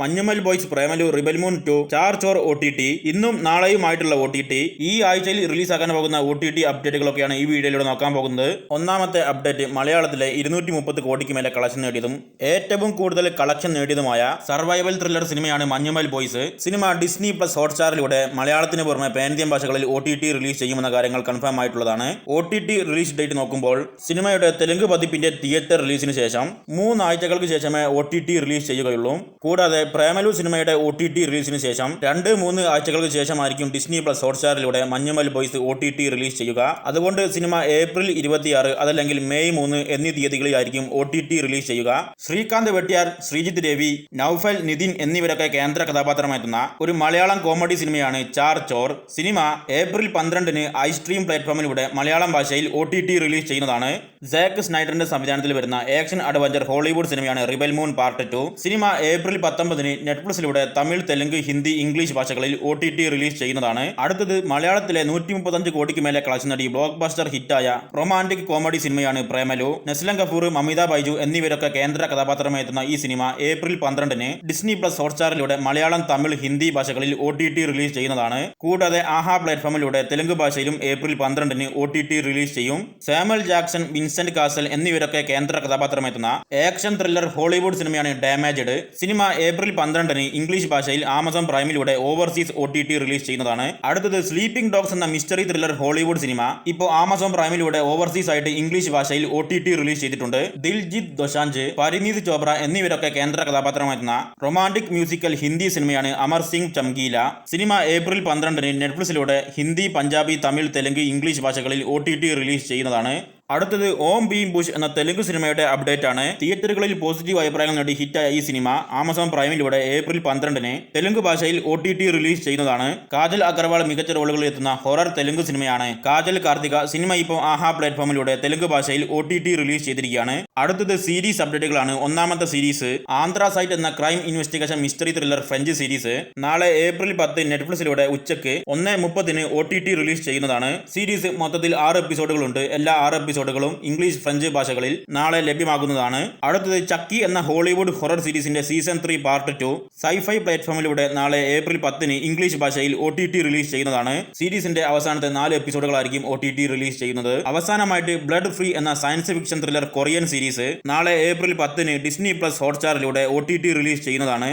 Manjummel boys Premalu Rebel Moon two Char Chor O T T ഇന്നും നാളെയുമായിട്ടുള്ള O T T. ഈ ആഴ്ചയിൽ റിലീസാക്കാൻ പോകുന്ന ഒ ടി ടി അപ്ഡേറ്റുകളൊക്കെയാണ് ഈ വീഡിയോയിലൂടെ നോക്കാൻ പോകുന്നത്. ഒന്നാമത്തെ അപ്ഡേറ്റ് മലയാളത്തിലെ ഇരുന്നൂറ്റി മുപ്പത് കോടിക്ക് മേലെ കളക്ഷൻ നേടിയതും ഏറ്റവും കൂടുതൽ കളക്ഷൻ നേടിയതുമായ സർവൈവൽ ത്രില്ലർ സിനിമയാണ് Manjummel boys. Cinema Disney plus ഹോട്ട്സ്റ്റാറിലൂടെ മലയാളത്തിന് പുറമെ പാൻത്യൻ ഭാഷകളിൽ ഒ ടി ടി റിലീസ് ചെയ്യുമെന്ന കാര്യങ്ങൾ കൺഫേം ആയിട്ടുള്ളതാണ്. O T T release date നോക്കുമ്പോൾ സിനിമയുടെ തെലുങ്ക് പതിപ്പിന്റെ തിയേറ്റർ റിലീസിന് ശേഷം മൂന്നാഴ്ചകൾക്ക് ശേഷമേ ഒ ടി ടി റിലീസ് ചെയ്യുകയുള്ളൂ. കൂടാതെ പ്രേമലു സിനിമയുടെ ഒ ടി ടി റിലീസിന് ശേഷം രണ്ട് മൂന്ന് ആഴ്ചകൾക്ക് ശേഷമായിരിക്കും Disney plus ഹോട്ട്സ്റ്റാറിലൂടെ Manjummel boys O T T release ചെയ്യുക. അതുകൊണ്ട് സിനിമ ഏപ്രിൽ ഇരുപത്തിയാറ് അതല്ലെങ്കിൽ മെയ് മൂന്ന് എന്നീ തീയതികളിലായിരിക്കും ഒ ടി ടി റിലീസ് ചെയ്യുക. ശ്രീകാന്ത് വെട്ടിയാർ ശ്രീജിത്ത് രവി നൌഫൽ നിതിൻ എന്നിവരൊക്കെ കേന്ദ്ര കഥാപാത്രമായെത്തുന്ന ഒരു മലയാളം കോമഡി സിനിമയാണ് ചാർ ചോർ. സിനിമ ഏപ്രിൽ പന്ത്രണ്ടിന് ഐ സ്ട്രീം പ്ലാറ്റ്ഫോമിലൂടെ മലയാളം ഭാഷയിൽ ഒ ടി ടി റിലീസ് ചെയ്യുന്നതാണ്. ജാക്ക് സ്നൈഡറിന്റെ സംവിധാനത്തിൽ വരുന്ന ആക്ഷൻ അഡ്വഞ്ചർ ഹോളിവുഡ് സിനിമയാണ് rebel moon part two cinema April പത്തൊമ്പതിന് നെറ്റ്ഫ്ലിക്സിലൂടെ തമിഴ് തെലുങ്ക് ഹിന്ദി ഇംഗ്ലീഷ് ഭാഷകളിൽ ഒ ടി ടി റിലീസ് ചെയ്യുന്നതാണ്. അടുത്തത് മലയാളത്തിലെ നൂറ്റി മുപ്പത്തഞ്ച് കോടിക്ക് മേലെ കളക്ഷൻ നടി ബ്ലോക്ക് ബസ്റ്റർ ഹിറ്റായ റൊമാന്റിക് കോമഡി സിനിമയാണ് പ്രേമലു. നസ്ലം കപൂർ മമിത ബൈജു എന്നിവരൊക്കെ കേന്ദ്ര കഥാപാത്രമായി എത്തുന്ന ഈ സിനിമ ഏപ്രിൽ പന്ത്രണ്ടിന് ഡിസ്നി പ്ലസ് ഹോട്ട്സ്റ്റാറിലൂടെ മലയാളം തമിഴ് ഹിന്ദി ഭാഷകളിൽ ഒ ടി ടി റിലീസ് ചെയ്യുന്നതാണ്. കൂടാതെ ആഹാ പ്ലാറ്റ്ഫോമിലൂടെ തെലുങ്ക് ഭാഷയിലും ഏപ്രിൽ പന്ത്രണ്ടിന് ഒ ടി ടി റിലീസ് ചെയ്യും. സാമുൽ ജാക്സൺ വിൻസെന്റ് കാസൽ എന്നിവരൊക്കെ കേന്ദ്ര കഥാപാത്രമെത്തുന്ന ആക്ഷൻ ത്രില്ലർ ഹോളിവുഡ് സിനിമയാണ് ഡാമേജ്ഡ്. സിനിമ ഏപ്രിൽ പന്ത്രണ്ടിന് ഇംഗ്ലീഷ് ഭാഷയിൽ Amazon പ്രൈമിലൂടെ overseas O T T release ചെയ്യുന്നതാണ്. അടുത്തത് സ്ലീപ്പിംഗ് ഡോഗ്സ് എന്ന മിസ്റ്ററി ത്രില്ലർ ഹോളിവുഡ് സിനിമ. ഇപ്പോൾ ആമസോൺ പ്രൈമിലൂടെ ഓവർസീസ് ആയിട്ട് ഇംഗ്ലീഷ് ഭാഷയിൽ ഒ ടി ടി റിലീസ് ചെയ്തിട്ടുണ്ട്. ദിൽജിത് ദോശാഞ്ച് പരിനീത് ചോപ്ര എന്നിവരൊക്കെ കേന്ദ്ര കഥാപാത്രമായിരുന്ന റൊമാന്റിക് മ്യൂസിക്കൽ ഹിന്ദി സിനിമയാണ് അമർ സിംഗ് ചംഗീല. സിനിമ ഏപ്രിൽ പന്ത്രണ്ടിന് നെറ്റ്ഫ്ലിക്സിലൂടെ ഹിന്ദി പഞ്ചാബി തമിഴ് തെലുങ്ക് ഇംഗ്ലീഷ് ഭാഷകളിൽ ഒ റിലീസ് ചെയ്യുന്നതാണ്. അടുത്തത് ഓം ബീം ബുഷ് എന്ന തെലുങ്ക് സിനിമയുടെ അപ്ഡേറ്റ് ആണ് തിയേറ്ററുകളിൽ പോസിറ്റീവ് അഭിപ്രായങ്ങൾ നേടി ഹിറ്റായ ഈ സിനിമ ആമസോൺ പ്രൈമിലൂടെ ഏപ്രിൽ പന്ത്രണ്ടിന് തെലുങ്ക് ഭാഷയിൽ ഒ ടി ടി റിലീസ് ചെയ്യുന്നതാണ്. കാജൽ അഗർവാൾ മികച്ച റോളുകളിൽ എത്തുന്ന ഹൊറർ തെലുങ്ക് സിനിമയാണ്. കാജൽ കാർത്തിക സിനിമ ഇപ്പോൾ ആഹാ പ്ലാറ്റ്ഫോമിലൂടെ തെലുങ്ക് ഭാഷയിൽ ഒ ടി ടി റിലീസ് ചെയ്തിരിക്കുകയാണ്. അടുത്തത് സീരീസ് അപ്ഡേറ്റുകളാണ്. ഒന്നാമത്തെ സീരീസ് ആന്ധ്ര സൈറ്റ് എന്ന crime investigation mystery thriller French series. നാളെ ഏപ്രിൽ പത്ത് നെറ്റ്ഫ്ലിക്സിലൂടെ ഉച്ചയ്ക്ക് ഒന്ന് മുപ്പതിന് ഒ ടി ടി റിലീസ് ചെയ്യുന്നതാണ്. സീരീസ് മൊത്തത്തിൽ ആറ് എപ്പിസോഡുകളുണ്ട്. എല്ലാ ആറ് എപ്പിസോഡുകളും ഇംഗ്ലീഷ് ഫ്രഞ്ച് ഭാഷകളിൽ നാളെ ലഭ്യമാകുന്നതാണ്. അടുത്തത് ചക്കി എന്ന ഹോളിവുഡ് ഹൊറർ സീരീസിന്റെ season three part two. Syfy പ്ലാറ്റ്ഫോമിലൂടെ നാളെ ഏപ്രിൽ പത്തിന് ഇംഗ്ലീഷ് ഭാഷയിൽ ഒ റിലീസ് ചെയ്യുന്നതാണ്. സീരീസിന്റെ അവസാനത്തെ നാല് എപ്പിസോഡുകളായിരിക്കും ഒ റിലീസ് ചെയ്യുന്നത്. അവസാനമായിട്ട് ബ്ലഡ് ഫ്രീ എന്ന science fiction thriller Korean series നാളെ ഏപ്രിൽ പത്തിന് ഡിസ്നി പ്ലസ് ഹോട്ട്സ്റ്റാറിലൂടെ ഒ റിലീസ് ചെയ്യുന്നതാണ്.